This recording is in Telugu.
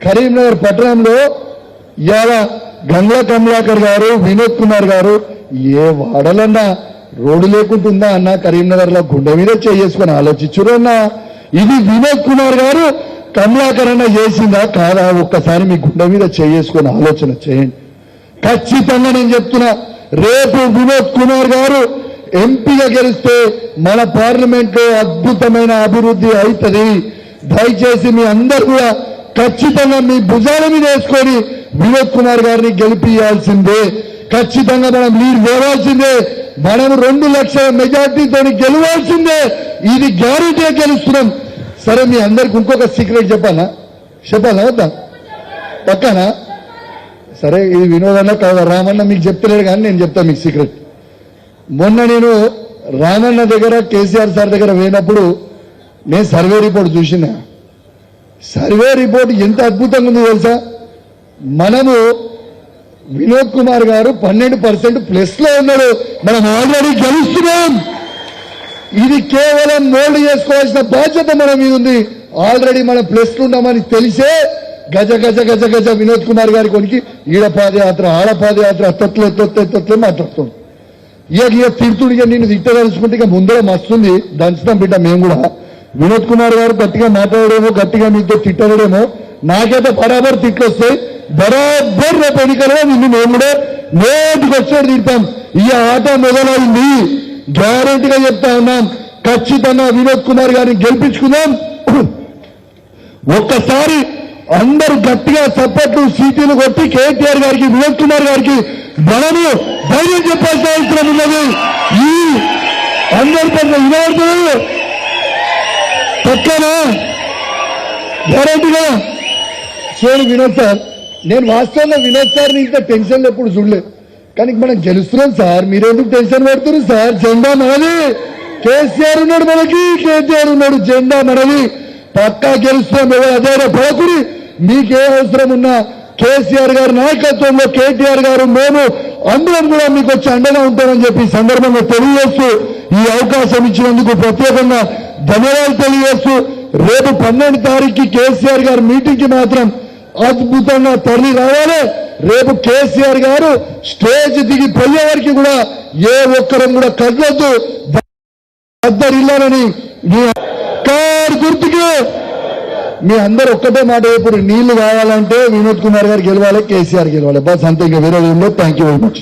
కరీంనగర్ పట్టణంలో ఇవాళ గంగా కమలాకర్ గారు వినోద్ కుమార్ గారు ఏ వాడలన్నా రోడ్డు లేకుంటుందా అన్న కరీంనగర్లో గుండె మీద చేసుకొని ఆలోచించురు ఇది వినోద్ కుమార్ గారు కమలాకర్ అన్న చేసిందా కాదా? ఒక్కసారి మీ గుండె మీద చేసుకొని ఆలోచన చేయండి. ఖచ్చితంగా నేను చెప్తున్నా రేపు వినోద్ కుమార్ గారు ఎంపీగా గెలిస్తే మన పార్లమెంట్లో అద్భుతమైన అభివృద్ధి అవుతుంది. దయచేసి మీ అందరు కూడా ఖచ్చితంగా మీ భుజాల మీద వేసుకొని వినోద్ కుమార్ గారిని గెలిపియాల్సిందే. ఖచ్చితంగా మనం లీడ్ పోవాల్సిందే మనం రెండు లక్షల మెజార్టీతో గెలవాల్సిందే. ఇది గ్యారంటీ గెలుస్తున్నాం. సరే మీ అందరికి ఇంకొక సీక్రెట్ చెప్పాలా? చెప్పాలా వద్దా? పక్కనా? సరే ఇది వినోదన్న కాదు రామన్న మీకు చెప్తలేడు కానీ నేను చెప్తాను మీకు సీక్రెట్. మొన్న నేను రామన్న దగ్గర కేసీఆర్ సార్ దగ్గర పోయినప్పుడు నేను సర్వే రిపోర్ట్ చూసినా. సర్వే రిపోర్ట్ ఎంత అద్భుతంగా ఉందో తెలుసా? మనము వినోద్ కుమార్ గారు పన్నెండు పర్సెంట్ ప్లస్లో ఉన్నాడు. మనం ఆల్రెడీ గెలుస్తున్నాం. ఇది కేవలం మోల్డ్ చేసుకోవాల్సిన బాధ్యత మన మీద ఉంది. ఆల్రెడీ మనం ప్లస్ ఉన్నామని తెలిసే గజ గజ గజ గజ వినోద్ కుమార్ గారి కొనికి ఈడ పాదయాత్ర ఆడ పాదయాత్ర తొత్తులే తొత్తే తొత్తులే మాట్లాడుతాం ఇక ఇక తిడుతుడు ఇక నేను తిట్టదలుచుకుంటే ఇక ముందర మస్తుంది దంచుతాం బిడ్డ మేము కూడా. వినోద్ కుమార్ గారు గట్టిగా మాట్లాడేమో గట్టిగా మీతో తిట్టడేమో నాకైతే బరాబర్ తిట్లు వస్తాయి బరాబర్ రేపు ఎన్నికల్లో నిన్ను మేము కూడా నోటికొచ్చాడు తింటాం ఈ ఆట మొదలైంది. గ్యారంటీగా చెప్తా ఉన్నాం. ఖచ్చితంగా వినోద్ కుమార్ గారిని గెలిపించుకుందాం. ఒక్కసారి అందరూ గట్టిగా చప్పట్లు సీటీలు కొట్టి కేటీఆర్ గారికి వినోద్ కుమార్ గారికి బలము ధైర్యం చెప్పాల్సిన అవసరం ఉన్నది. ఈ అందరి పట్ల వినోడుతుంది పక్కనా గ్యారంటీగా చూడు వినోద్ సార్ నేను వాస్తవంలో వినోద్ సార్ని ఇంత టెన్షన్ ఎప్పుడు చూడలేదు. కానీ మనం గెలుస్తున్నాం సార్. మీరెందుకు టెన్షన్ పడుతున్నారు సార్? జెండా మనది. కేసీఆర్ ఉన్నాడు మనకి కేటీఆర్ ఉన్నాడు. జెండా మనది. పక్కా గెలుస్తున్నాం ఎవరు అదే పడకుడి మీకే అవసరం ఉన్నా కేసీఆర్ గారి నాయకత్వంలో కేటీఆర్ గారు మేము అందరం కూడా మీకు వచ్చి అండగా ఉంటామని చెప్పి సందర్భంగా తెలియజేస్తూ ఈ అవకాశం ఇచ్చినందుకు ప్రత్యేకంగా ధన్యవాదాలు తెలియజేస్తూ రేపు పన్నెండు తారీఖుకి కేసీఆర్ గారి మీటింగ్కి మాత్రం అద్భుతంగా తరలి రావాలి. రేపు కేసీఆర్ గారు స్టేజ్ దిగి పోయేవారికి కూడా ఏ ఒక్కరం కూడా కదలొద్దు. ఇల్లాలని కారు గుర్తుకి. మీ అందరు ఒక్కటే మాట ఇప్పుడు నీళ్ళు కావాలంటే వినోద్ కుమార్ గారు గెలవాలి కేసీఆర్ గెలవాలి. బస్ అంతే ఇంకా వేరే థ్యాంక్ యూ వెరీ మచ్